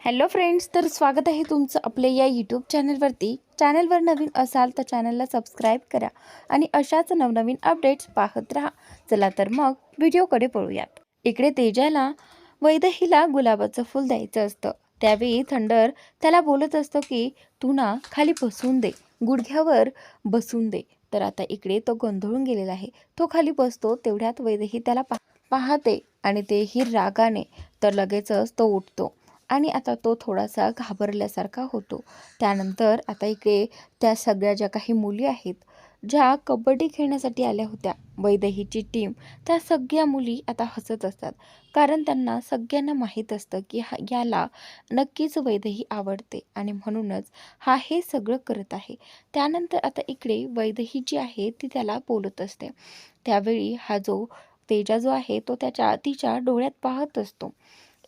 Hello friends तर स्वागत आहे तुमचं आपल्या या यूट्यूब चॅनलवरती चॅनलवर नवीन असाल तर चॅनलला सबस्क्राईब करा आणि अशाच नवनवीन अपडेट्स पाहत राहा. चला तर मग व्हिडिओकडे पळूयात. इकडे तेजाला वैदहीला गुलाबाचं फुल द्यायचं असतं. त्यावेळी थंडर त्याला बोलत असतो की तू ना खाली बसून दे गुडघ्यावर बसून दे. तर आता इकडे तो गोंधळून गेलेला आहे. तो खाली बसतो तेवढ्यात वैदही त्याला पा पाहते आणि तेही रागाने. तर लगेचच तो उठतो. आणि आता तो थोडासा घाबरल्यासारखा होतो. त्यानंतर आता इकडे त्या सगळ्या ज्या काही मुली आहेत ज्या कबड्डी खेळण्यासाठी आल्या होत्या वैदहीची टीम त्या सगळ्या मुली आता हसत असतात. कारण त्यांना सगळ्यांना माहीत असतं की हा याला नक्कीच वैदही आवडते आणि म्हणूनच हा हे सगळं करत आहे. त्यानंतर आता इकडे वैदही जी आहे ती त्याला बोलत असते. त्यावेळी हा जो तेजा जो आहे तो त्याच्या तिच्या डोळ्यात पाहत असतो.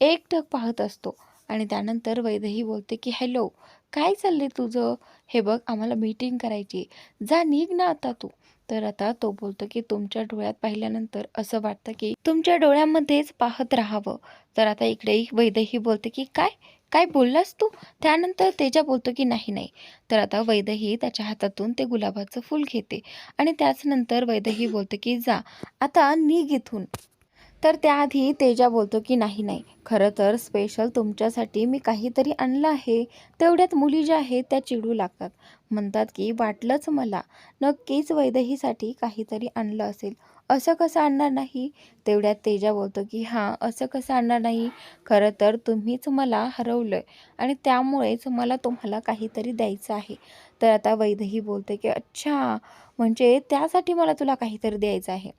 एकटक पाहत असतो. आणि त्यानंतर वैद्यही बोलते की हॅलो काय चाललंय तुझं? हे बघ आम्हाला मीटिंग करायची जा निघ ना आता तू. तर आता तो बोलतो की तुमच्या डोळ्यात पाहिल्यानंतर असं वाटतं की तुमच्या डोळ्यामध्येच पाहत राहावं. तर आता इकडेही वैद्यही बोलते की काय? काय बोललास तू? त्यानंतर तेजा बोलतो की नाही नाही. तर आता वैद्यही त्याच्या हातातून ते गुलाबाचं फूल घेते. आणि त्याचनंतर वैद्यही बोलते की जा आता निघ इथून. तर त्याआधी तेजा बोलतो की नाही नाही खरं तर स्पेशल तुमच्यासाठी मी काहीतरी आणलं आहे. तेवढ्यात मुली ज्या आहेत त्या चिडू लागतात. म्हणतात की वाटलंच मला. नक्कीच वैदहीसाठी काहीतरी आणलं असेल. असं कसं आणणार नाही? तेवढ्यात तेजा बोलतो की हां असं कसं आणणार नाही? खरं तर तुम्हीच मला हरवलं आहे आणि त्यामुळेच मला तुम्हाला काहीतरी द्यायचं आहे. तर आता वैदही बोलते की अच्छा म्हणजे त्यासाठी मला तुला काहीतरी द्यायचं आहे.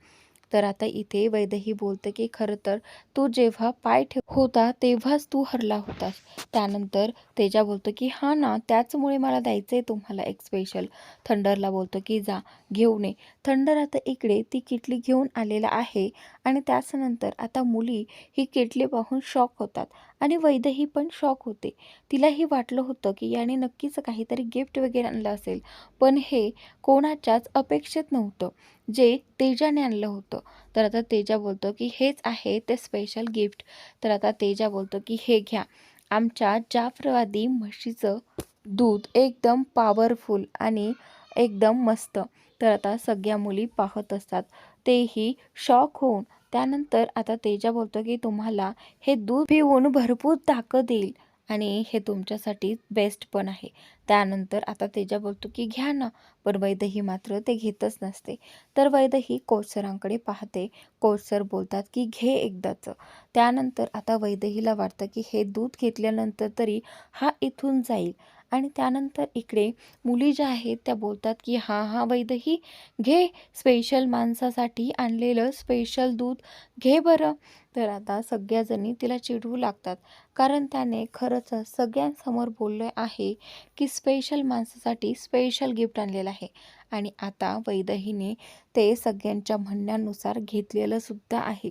तर आता इथे वैदही बोलतं की खरं तर तू जेव्हा पाय ठेव होता तेव्हाच तू हरला होतास. त्यानंतर तेजा बोलतो की हा ना त्याचमुळे मला द्यायचं आहे तुम्हाला एक स्पेशल थंडरला बोलतो की जा घेऊन ये थंडर आता इकडे ती किटली घेऊन आलेला आहे आणि त्याचनंतर आता मुली ही किटली पाहून शॉक होतात. आणि वैदही पण शॉक होते. तिलाही वाटलं होतं की याने नक्कीच काहीतरी गिफ्ट वगैरे आणलं असेल. पण हे कोणाच्याच अपेक्षित नव्हतं. जे तेजाने आणलं होतं. तर आता तेजा बोलतो की हेच आहे ते स्पेशल गिफ्ट तर आता तेजा बोलतो की हे घ्या. आमच्या जाफरवादी म्हशीचं दूध एकदम पॉवरफुल आणि एकदम मस्त. तर आता सगळ्या मुली पाहत असतात. तेही शॉक होऊन त्यानंतर आता तेजा बोलतो की तुम्हाला हे दूध पिऊन भरपूर ताकद येईल आणि हे तुमच्यासाठी बेस्ट पण आहे. त्यानंतर आता तेजा बोलतो की घ्या ना पण वैदही मात्र ते घेतच नसते. तर वैदही कोचसरांकडे पाहते. कोचसर बोलतात की घे एकदाच. त्यानंतर आता वैदहीला वाटतं की हे दूध घेतल्यानंतर तरी हा इथून जाईल. आणि त्यानंतर इकडे मुली ज्या आहेत त्या बोलतात की हां हां वैदही घे स्पेशल माणसासाठी आणलेलं स्पेशल दूध घे बरं. तर आता सगळ्याजणी तिला चिडवू लागतात कारण त्याने खरंच सगळ्यांसमोर बोललं आहे की स्पेशल माणसासाठी स्पेशल गिफ्ट आणलेलं आहे. आणि आता वैदहीने ते सगळ्यांच्या म्हणण्यानुसार घेतलेलं सुद्धा आहे.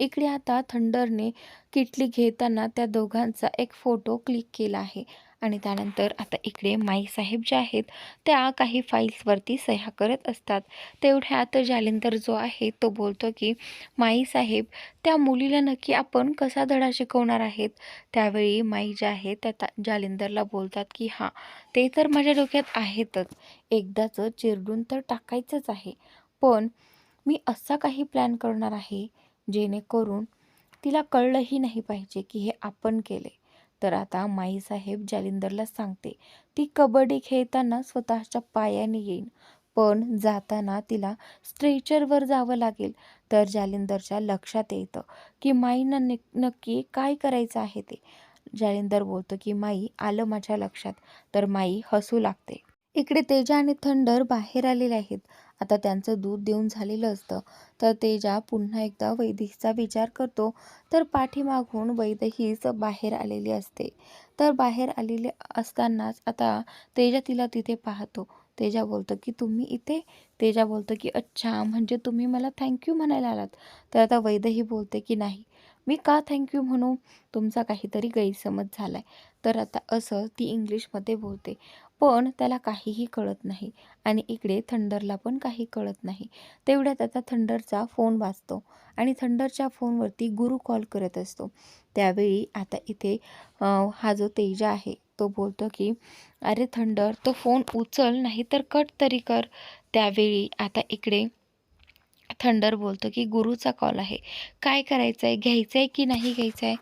इकडे आता थंडरने किटली घेताना त्या दोघांचा एक फोटो क्लिक केला आहे. आणि त्यानंतर आता इकडे माईसाहेब जे आहेत त्या काही फाईल्सवरती सह्या करत असतात. तेवढ्यात जालिंदर जो आहे तो बोलतो की माईसाहेब त्या मुलीला नक्की आपण कसा धडा शिकवणार आहेत? त्यावेळी माई ज्या आहेत त्या जालिंदरला बोलतात की हां ते तर माझ्या डोक्यात आहेतच. एकदाचं चिरडून तर टाकायचंच आहे. पण मी असा काही प्लॅन करणार आहे जेणेकरून तिला कळलंही नाही पाहिजे की हे आपण केले. तर आता माईसाहेब जालिंदरला सांगते ती कबड्डी खेळताना स्वतःच्या पायाने येईन पण जाताना तिला स्ट्रेचरवर जावं लागेल. तर जालिंदरच्या लक्षात येतं की माईनं न नक्की काय करायचं आहे ते. जालिंदर बोलतो की माई आलं माझ्या लक्षात. तर माई हसू लागते. इकडे तेजा आणि थंडर बाहेर आलेले आहेत. आता त्यांचं दूध देऊन झालेलं असतं. तर तेजा पुन्हा एकदा वैदेहीचा विचार करतो. तर पाठीमागून वैदेहीच बाहेर आलेली असते. तर बाहेर आलेले असतानाच आता तेजा तिला तिथे पाहतो. तेजा बोलतं की तुम्ही इथे? तेजा बोलतं की अच्छा म्हणजे तुम्ही मला थँक्यू म्हणायला आलात. तर आता वैदही बोलते की नाही मी का थँक्यू म्हणू? तुमचा काहीतरी गैरसमज झाला आहे तर आता असं ती इंग्लिशमध्ये बोलते. पण त्याला काहीही कळत नाही आणि इकडे थंडरला पण काही कळत नाही. तेवढ्यात आता थंडरचा फोन वाजतो आणि थंडरच्या फोनवरती गुरु कॉल करत असतो. त्यावेळी आता इथे हा जो तेजा आहे तो बोलतो की अरे थंडर तो फोन उचल नाही तर कट तरी कर. त्यावेळी आता इकडे थंडर बोलतो की गुरुचा कॉल आहे. काय करायचं आहे घ्यायचं आहे की नाही घ्यायचं आहे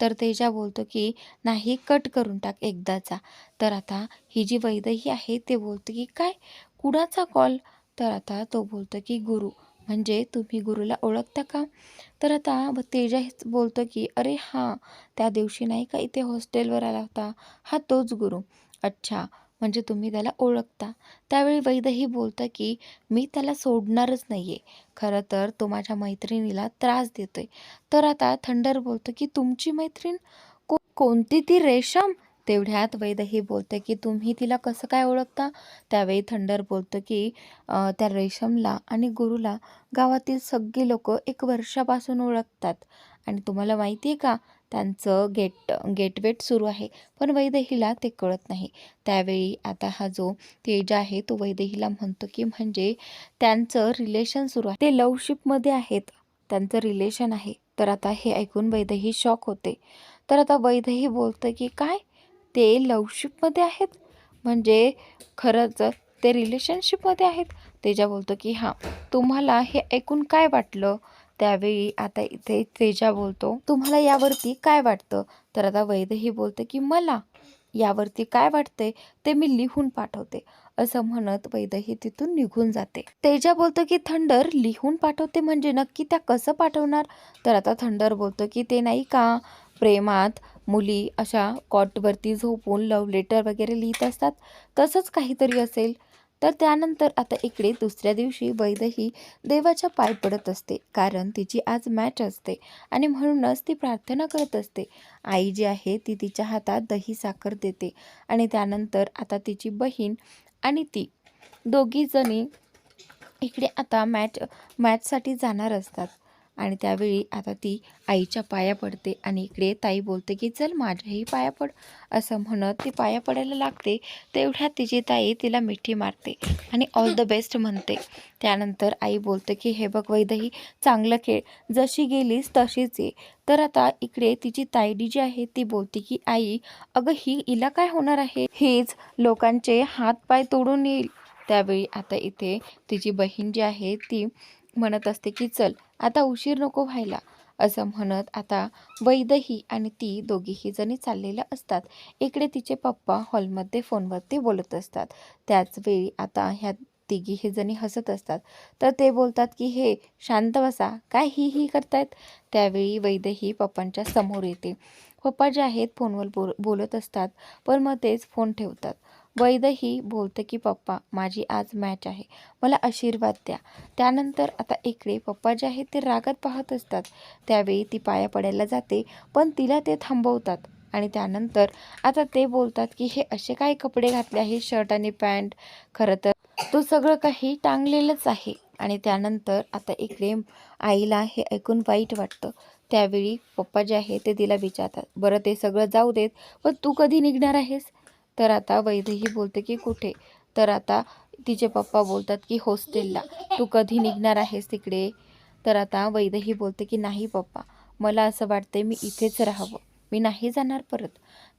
तर तेजा बोलतो की नाही कट करून टाक एकदाचा. तर आता ही जी वैदही आहे ते बोलतो की काय? कुणाचा कॉल तर आता तो बोलतो की गुरु. म्हणजे तुम्ही गुरुला ओळखता का? तर आता तेजा हेच बोलतो की अरे हां त्या दिवशी नाही का इथे हॉस्टेलवर आला होता? हा तोच गुरु. अच्छा म्हणजे तुम्ही त्याला ओळखता. त्यावेळी वैदही बोलतं की मी त्याला सोडणारच नाही आहे खरं तर तो माझ्या मैत्रिणीला त्रास देतोय. तर आता थंडर बोलतो की तुमची मैत्रीण? को कोणती ती रेशम? तेवढ्यात वैदही बोलते की तुम्ही तिला कसं काय ओळखता? त्यावेळी थंडर बोलतो की त्या रेशमला आणि गुरुला गावातील सगळी लोक एक वर्षापासून ओळखतात. आणि तुम्हाला माहिती आहे का त्यांचं गेट गेटवेट सुरू आहे. पण वैदेहीला ते कळत नाही. त्यावेळी आता हा जो तेज आहे तो वैदेहीला म्हणतो की म्हणजे त्यांचं रिलेशन सुरू आहे. ते लवशिपमध्ये आहेत. त्यांचं रिलेशन आहे. तर आता हे ऐकून वैदही शॉक होते. तर आता वैदही बोलतं की काय? ते लवशिपमध्ये आहेत? म्हणजे खरंच ते रिलेशनशिपमध्ये आहेत? तेजा बोलतो की हां. तुम्हाला हे ऐकून काय वाटलं? त्यावेळी आता इथे तेजा बोलतो. तुम्हाला यावरती काय वाटतं? तर आता वैदही बोलते की मला यावरती काय वाटतंय ते मी लिहून पाठवते. असं म्हणत वैदही तिथून निघून जाते. तेजा बोलतो की थंडर लिहून पाठवते म्हणजे नक्की त्या कसं पाठवणार? तर आता थंडर बोलतो की ते नाही का प्रेमात मुली अशा कॉटवरती झोपून लव्ह लेटर वगैरे लिहित असतात? तसंच काहीतरी असेल. तर त्यानंतर आता इकडे दुसऱ्या दिवशी वैदही देवाच्या पाय पडत असते कारण तिची आज मॅच असते आणि म्हणूनच ती प्रार्थना करत असते. आई जी आहे ती तिच्या हातात दही साखर देते आणि त्यानंतर आता तिची बहीण आणि ती दोघीजणी इकडे आता मॅच मॅचसाठी जाणार असतात. आणि त्यावेळी आता ती आईच्या पाया पडते आणि इकडे ताई बोलते की चल माझ्याही पाया पड असं म्हणत ती पाया पडायला लागते. तेवढ्यात तिची ताई तिला मिठी मारते आणि ऑल द बेस्ट म्हणते. त्यानंतर आई बोलते की हे बघ वैदही चांगलं खेळ. जशी गेलीस तशीच ये. तर आता इकडे तिची ताईडी जी आहे. ती बोलते की आई अगं ही हिला काय होणार आहे? हीच लोकांचे हात पाय तोडून येईल. त्यावेळी आता इथे तिची बहीण जी आहे ती म्हणत असते की चल आता उशीर नको व्हायला. असं म्हणत आता वैदही आणि ती दोघीही जणी चाललेल्या असतात. इकडे तिचे पप्पा हॉलमध्ये फोनवरती बोलत असतात. त्याचवेळी आता ह्या तिघीही जणी हसत असतात. तर ते बोलतात की हे शांत बसा. काय ही ही करतायत? त्यावेळी वैदही पप्पांच्या समोर येते. पप्पा जे आहेत फोनवर बोल बोलत असतात पण मग तेच फोन ठेवतात. वैदही बोलतं की पप्पा माझी आज मॅच आहे. मला आशीर्वाद द्या. त्यानंतर आता इकडे पप्पा जे आहेत ते रागात पाहत असतात. त्यावेळी ती पाया पडायला जाते पण तिला ते थांबवतात. आणि त्यानंतर आता ते बोलतात की हे असे काय कपडे घातले आहेत शर्ट आणि पॅन्ट खरं तर तो सगळं काही टांगलेलंच आहे. आणि त्यानंतर आता इकडे आईला हे ऐकून वाईट वाटतं. त्यावेळी पप्पा जे आहे ते तिला विचारतात बरं ते सगळं जाऊ देत पण तू कधी निघणार आहेस? तर आता वैद्यही बोलते की कुठे? तर आता तिचे पप्पा बोलतात की हॉस्टेलला. तू कधी निघणार आहेस तिकडे? तर आता वैद्यही बोलते की नाही पप्पा. मला असं वाटते मी इथेच राहावं. मी नाही जाणार परत.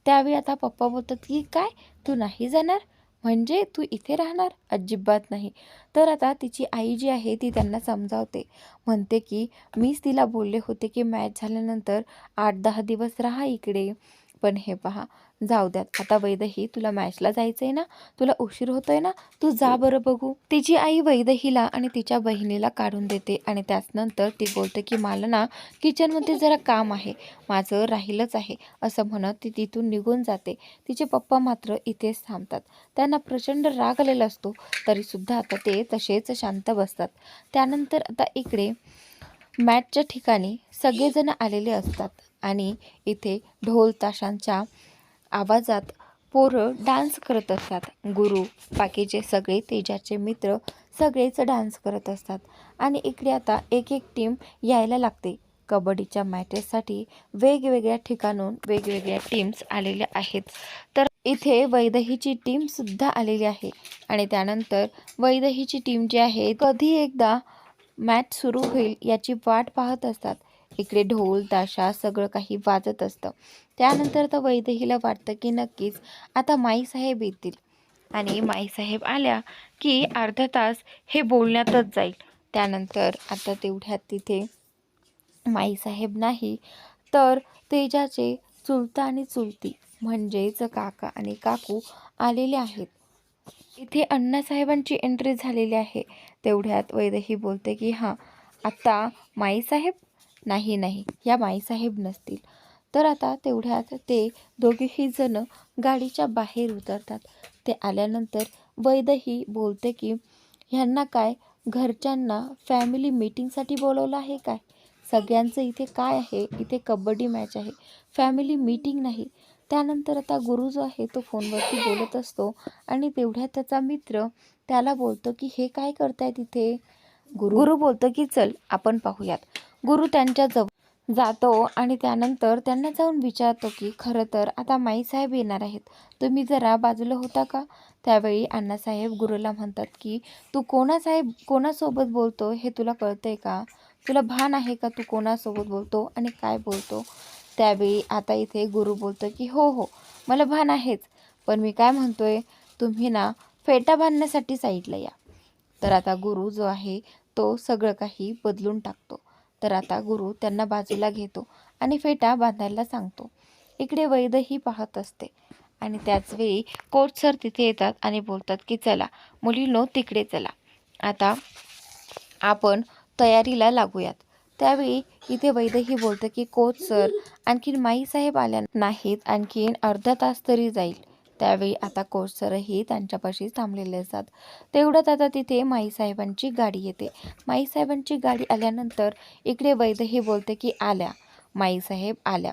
त्यावेळी आता पप्पा बोलतात की काय? तू नाही जाणार? म्हणजे तू इथे राहणार? अजिबात नाही. तर आता तिची आई जी आहे ती त्यांना समजावते. म्हणते की मीच तिला बोलले होते की मॅच झाल्यानंतर आठ दहा दिवस राहा इकडे. पण हे पहा जाऊ द्यात. आता वैदही तुला मॅचला जायचं आहे ना तुला उशीर होतोय ना तू जा बरं बघू. तिची आई वैदहीला आणि तिच्या बहिणीला काढून देते आणि त्याचनंतर ती बोलते की मला ना किचनमध्ये जरा काम आहे माझं राहिलंच आहे असं म्हणत ती तिथून निघून जाते. तिचे पप्पा मात्र इथेच थांबतात. त्यांना प्रचंड राग आलेला असतो तरीसुद्धा आता ते तसेच शांत बसतात. त्यानंतर आता इकडे मॅचच्या ठिकाणी सगळेजण आलेले असतात आणि इथे ढोल ताशांच्या आवाजात पोरं डान्स करत असतात. गुरु बाकीचे सगळे तेजाचे मित्र सगळेच डान्स करत असतात. आणि इकडे आता एक एक टीम यायला लागते. कबड्डीच्या मॅचेससाठी वेगवेगळ्या ठिकाणून वेगवेगळ्या टीम्स आलेल्या आहेत. तर इथे वैदहीची टीमसुद्धा आलेली आहे. आणि त्यानंतर वैदहीची टीम जी आहे कधी एकदा मॅच सुरू होईल याची वाट पाहत असतात. इकडे ढोल ताशा सगळं काही वाजत असतं. त्यानंतर तर वैदेहीला वाटतं की नक्कीच आता माईसाहेब येतील. आणि माईसाहेब आल्या की अर्धा तास हे बोलण्यातच जाईल. त्यानंतर आता तेवढ्यात तिथे माईसाहेब नाही तर तेजाचे चुलता आणि चुलती म्हणजेच काका आणि काकू आलेले आहेत. इथे अण्णासाहेबांची एंट्री झालेली आहे. तेवढ्यात वैदही बोलते की हां आत्ता माईसाहेब नाही नाही या माईसाहेब नसतील. तर आता तेवढ्यात ते दोघेही जण गाडीच्या बाहेर उतरतात. ते आल्यानंतर वैदही बोलते की ह्यांना काय घरच्यांना फॅमिली मीटिंगसाठी बोलवलं आहे काय? सगळ्यांचं इथे काय आहे? इथे कबड्डी मॅच आहे. फॅमिली मीटिंग नाही. त्यानंतर आता गुरु जो आहे तो फोनवरती बोलत असतो आणि तेवढ्यात त्याचा मित्र त्याला बोलतो की हे काय करताय तिथे गुरु गुरु बोलतो की चल आपण पाहूयात. गुरु त्यांच्या जवळ जातो आणि त्यानंतर त्यांना जाऊन विचारतो की खरं तर आता माईसाहेब येणार आहेत. तुम्ही जरा बाजूला होता का? त्यावेळी अण्णासाहेब गुरुला म्हणतात की तू कोणासाहेब कोणासोबत बोलतो? हे तुला कळतंय का? तुला भान आहे का तू कोणासोबत बोलतो आणि काय बोलतो? त्यावेळी आता इथे गुरु बोलतो की हो हो मला भान आहेच पण मी काय म्हणतोय तुम्ही ना फेटा बांधण्यासाठी साईडला या. तर आता गुरु जो आहे तो सगळं काही बदलून टाकतो. तर आता गुरु त्यांना बाजूला घेतो आणि फेटा बांधायला सांगतो. इकडे वैदही पाहत असते आणि त्याचवेळी कोच सर तिथे येतात आणि बोलतात की चला मुलींनो तिकडे चला. आता आपण तयारीला लागूयात. त्यावेळी इथे वैदही बोलतं की कोच सर आणखीन माईसाहेब आल्या नाहीत आणखीन अर्धा तास तरी जाईल. त्यावेळी आता कोच सरही त्यांच्यापाशी थांबलेले असतात. तेवढ्यात आता तिथे माईसाहेबांची गाडी येते. माईसाहेबांची गाडी आल्यानंतर इकडे वैदही बोलते की आल्या. माईसाहेब आल्या.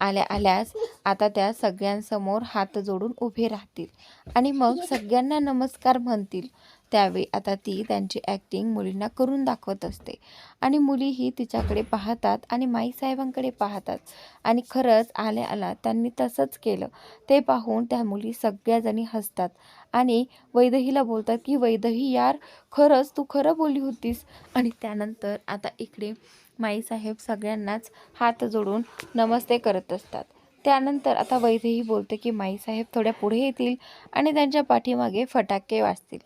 आल्या आल्यास आता त्या सगळ्यांसमोर हात जोडून उभे राहतील आणि मग सगळ्यांना नमस्कार म्हणतील. त्यावेळी आता ती त्यांची ॲक्टिंग मुलींना करून दाखवत असते. आणि मुलीही तिच्याकडे पाहतात आणि माईसाहेबांकडे पाहतात. आणि खरंच आल्या आला त्यांनी तसंच केलं. ते पाहून त्या मुली सगळ्याजणी हसतात. आणि वैदहीला बोलतात की वैदही यार खरंच तू खरं बोलली होतीस. आणि त्यानंतर आता इकडे माईसाहेब सगळ्यांनाच हात जोडून नमस्ते करत असतात. त्यानंतर आता वैद्यही बोलते की माईसाहेब थोड्या पुढे येतील आणि त्यांच्या पाठीमागे फटाके वाजतील.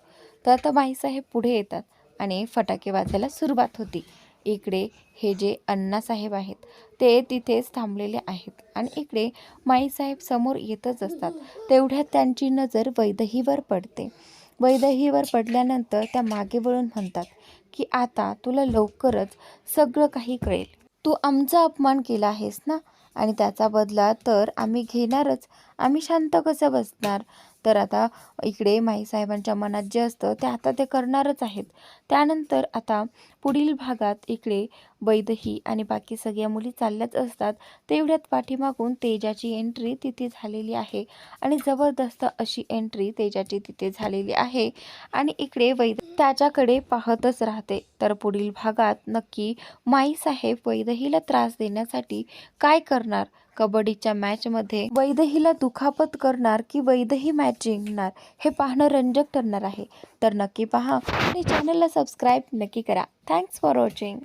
तर आता माईसाहेब पुढे येतात आणि फटाके वाजायला सुरुवात होती. इकडे हे जे अण्णासाहेब आहेत ते तिथेच थांबलेले आहेत आणि इकडे माईसाहेब समोर येतच असतात. तेवढ्यात त्यांची नजर वैदहीवर पडते. वैदहीवर पडल्यानंतर त्या मागे वळून म्हणतात की आता तुला लवकरच सगळं काही कळेल. तू आमचा अपमान केला आहेस ना? आणि त्याचा बदला तर आम्ही घेणारच. आम्ही शांत कसं बसणार? तर आता इकडे माईसाहेबांच्या मनात जे असतं ते आता ते करणारच आहेत. त्यानंतर आता पुढील भागात इकडे वैदही आणि बाकी सगळ्या मुली चालल्याच असतात. तेवढ्यात पाठीमागून तेजाची एंट्री तिथे झालेली आहे आणि जबरदस्त अशी एंट्री तेजाची तिथे झालेली आहे. आणि इकडे वैद त्याच्याकडे पाहतच राहते. तर पुढील भागात नक्की माईसाहेब वैदहीला त्रास देण्यासाठी काय करणार? कबड्डीच्या मॅचमध्ये वैदहीला दुखापत करणार की वैदही मॅच जिंकणार हे पाहणं रंजक ठरणार आहे. तर नक्की पहा आणि चॅनलला सबस्क्राईब नक्की करा. Thanks for watching